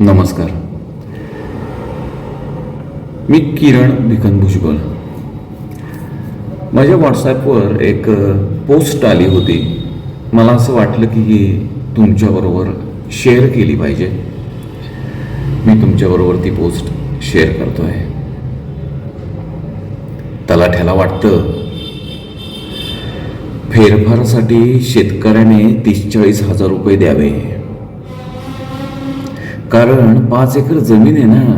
नमस्कार. मी किरण भिकन भुजबळ. माझ्या व्हॉट्सॲपवर एक पोस्ट आली होती. मला असं वाटलं की ही तुमच्याबरोबर शेअर केली पाहिजे. मी तुमच्याबरोबर ती पोस्ट शेअर करतो आहे तलाठ्याला वाटतं फेरफारासाठी शेतकऱ्याने तीस चाळीस हजार रुपये द्यावे. कारण पाच एकर जमीन आहे ना.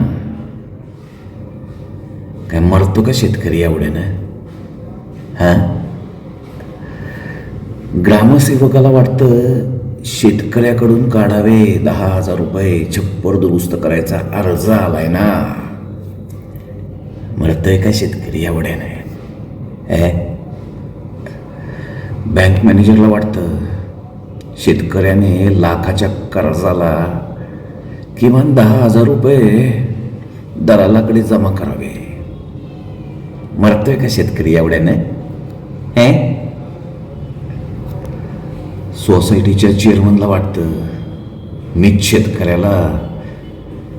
काय मरतो का शेतकरी एवढ्यानं? हा? ग्रामसेवकाला वाटतं शेतकऱ्याकडून काढावे दहा हजार रुपये छप्पर दुरुस्त करायचा अर्ज आलाय ना. मरतोय का शेतकरी एवढ्याने? बँक मॅनेजरला वाटतं शेतकऱ्याने लाखाच्या कर्जाला किमान दहा हजार रुपये दलालाकडे जमा करावे. मरतोय का शेतकरी एवढ्याने? हे? सोसायटीच्या चेअरमनला वाटतं मीच शेतकऱ्याला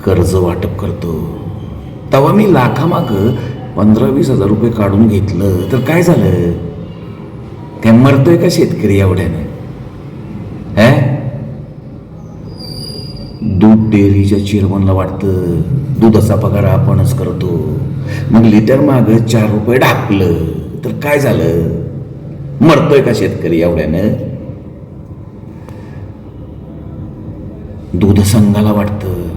कर्ज वाटप करतो. तेव्हा मी लाखामाग पंधरा वीस हजार रुपये काढून घेतलं तर काय झालं? काय मरतोय का शेतकरी एवढ्याने? हे? डेअरीच्या चेअरमनला वाटतं दुधाचा पगार आपणच करतो. मग लिटर माग चार रुपये ढाकलं तर काय झालं? मरतोय का शेतकरी एवढ्यानं? दूध संघाला वाटतं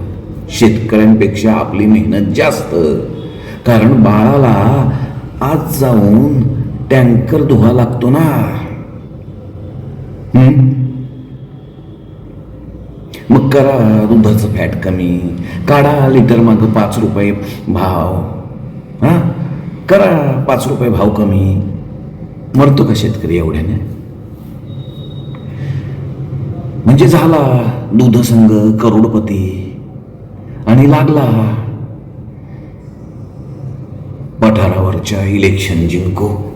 शेतकऱ्यांपेक्षा आपली मेहनत जास्त. कारण बाळाला आज जाऊन टँकर धुवा लागतो ना. हम्म? करा दुधाचं फॅट कमी काढा लिटर मग पाच रुपये भाव. हा? करा पाच रुपये भाव कमी. मरतो का शेतकरी एवढ्याने? म्हणजे झाला दूधसंघ करोडपती आणि लागला पठारावरच्या इलेक्शन जिंको.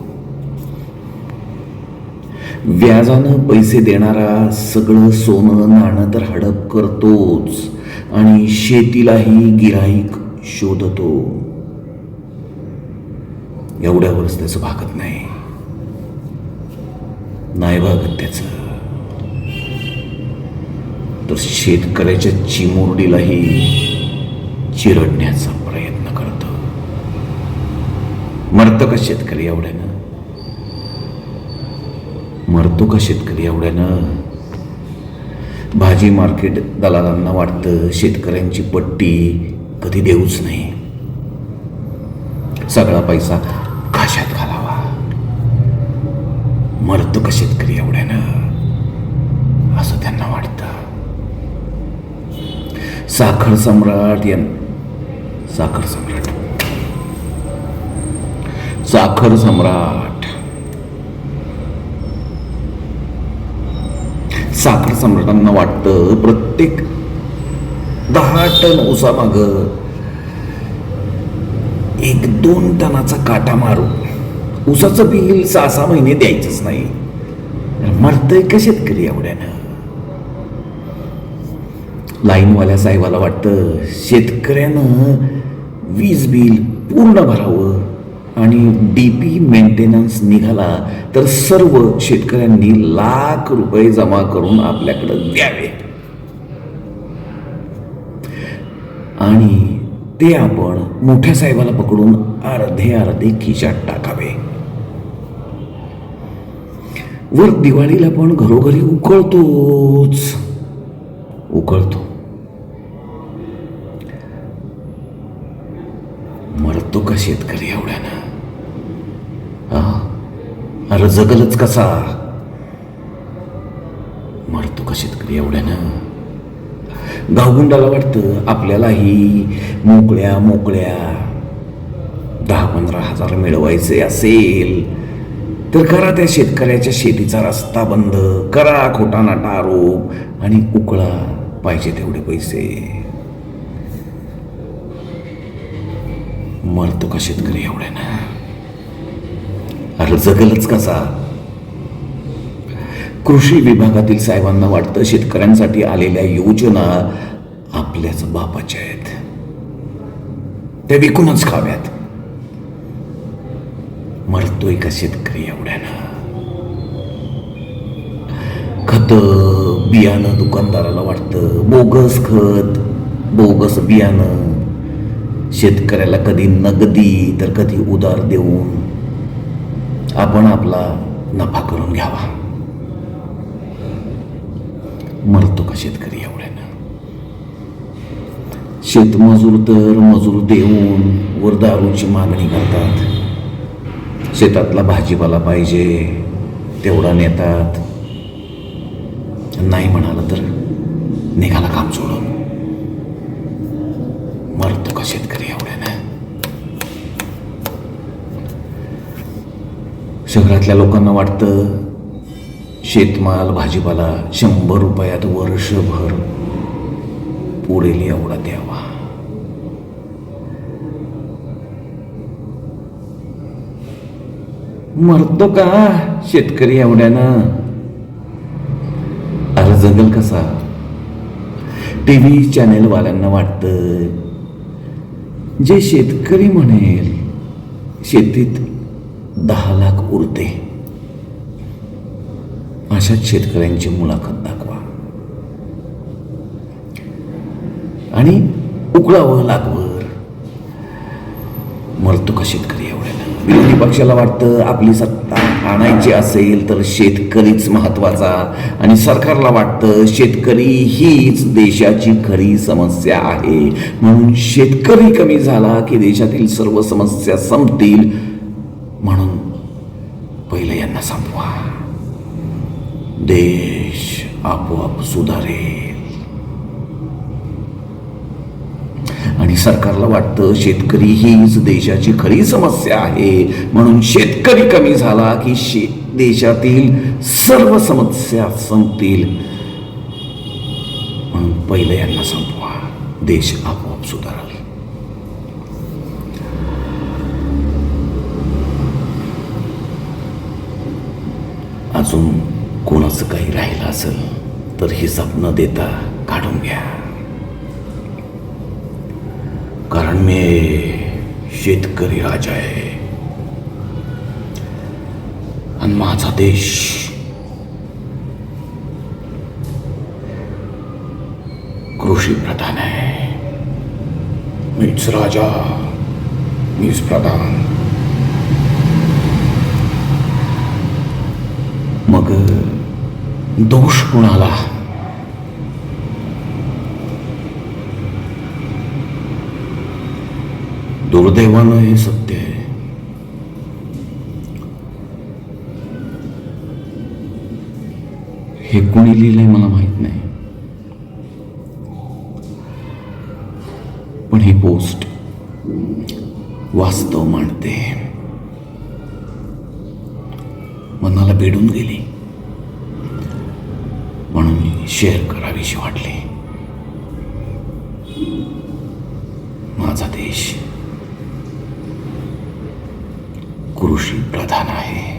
व्याजानं पैसे देणारा सगळं सोनं नाणं तर हडप करतोच आणि शेतीलाही गिराईक शोधतो. एवढ्यावरच त्याचं भागत नाही. नाही भागत त्याचं. तर शेतकऱ्याच्या चिमुरडीलाही चिरडण्याचा प्रयत्न करतो. मरत का शेतकरी एवढ्यानं? मरतो का शेतकरी एवढ्यानं? भाजी मार्केट दलालांना वाटतं शेतकऱ्यांची पट्टी कधी देऊच नाही. सगळा पैसा घाशात घालावा. मरतो का शेतकरी एवढ्यानं? असं त्यांना वाटतं. साखर सम्राट या साखर सम्राट. साखर सम्राट. साखर सम्राटांना वाटतं. प्रत्येक दहा टन उसामाग एक दोन टनाचा काटा मारू उसाचं बिल सहा सहा महिने द्यायचंच नाही. मरतय का शेतकरी एवढ्यानं? लाईनवाल्या साहेबाला वाटतं शेतकऱ्यानं वीज बिल पूर्ण भरावं. आणि डी पी मेंटेनन्स निघाला तर सर्व शेतकऱ्यांनी लाख रुपये जमा करून आपल्याकडं द्यावे. आणि ते आपण मोठ्या साहेबाला पकडून अर्धे अर्धे खिशात टाकावे. वर दिवाळीला पण घरोघरी उकळतोच. उकळतो. मरतो का शेतकरी एवढ्यानं? ना अरे जगलच कसा? मरतो का शेतकरी एवढ्यानं? गावगुंडाला वाटतं आपल्यालाही मोकळ्या मोकळ्या दहा पंधरा हजार मिळवायचे असेल. तर करा त्या शेतकऱ्याच्या शेतीचा रस्ता बंद करा खोटा नाटा आरोप आणि उकळा पाहिजे तेवढे पैसे. मरतो का शेतकरी एवढ्यानं. अरे जगलच कसा? कृषी विभागातील साहेबांना वाटतं शेतकऱ्यांसाठी आलेल्या योजना आपल्याच बापाच्या आहेत. त्या विकूनच खाव्यात. मरतोय का शेतकरी एवढ्यानं? खत बियाणं दुकानदाराला वाटतं बोगस खत बोगस बियाणं. शेतकऱ्याला कधी नगदी तर कधी उदार देऊन आपण आपला नफा करून घ्यावा. मरतो का शेतकरी एवढ्यानं? शेतमजूर तर मजूर देऊन वर दारूची मागणी करतात. शेतातला भाजीपाला पाहिजे तेवढा नेतात. नाही म्हणालं तर निघाला काम सोडून. मरतो का शेतकरी एवढ्यानं? शहरातल्या लोकांना वाटतं शेतमाल भाजीपाला शंभर रुपयात वर्षभर पुरेल एवढा द्यावा. मरतो का शेतकरी एवढ्यानं? अरे जगल कसा? टी व्ही चॅनेलवाल्यांना वाटतं जे शेतकरी म्हणेल शेतीत दहा लाख उरते अशाच शेतकऱ्यांची मुलाखत दाखवा. आणि उकळावं लागवर. मरतो का शेतकरी एवढ्याला विरोधी पक्षाला वाटतं आपली सत्ता आणायची असेल तर शेतकरीच महत्त्वाचा आणि सरकारला वाटतं शेतकरी हीच देशाची खरी समस्या आहे. म्हणून शेतकरी कमी झाला की देशातील सर्व समस्या संपतील. पहिले संपवा देश आपोआप सुधारेल आणि सरकारला वाटतं शेतकरी हीच देशाची खरी समस्या आहे म्हणून शेतकरी कमी झाला की शे देशातील सर्व समस्या संपतील म्हणून पहिलं यांना संपवा देश आपोआप सुधारा अजून कोणाचं काही राहिलं असेल तर हिसाब न देता काढून घ्या. कारण मी शेतकरी राजा आहे. आणि माझा देश कृषी प्रधान आहे. मीच राजा मीच प्रधान. मग दोष कुणाला? दुर्दैवानं हे सत्य आहे. हे कोणी लिहिलंय मला माहीत नाही. पण ही पोस्ट वास्तव मांडते. मनाला भेडून गेली. म्हणून शेअर करावीशी वाटले. माझा देश कृषी प्रधान आहे.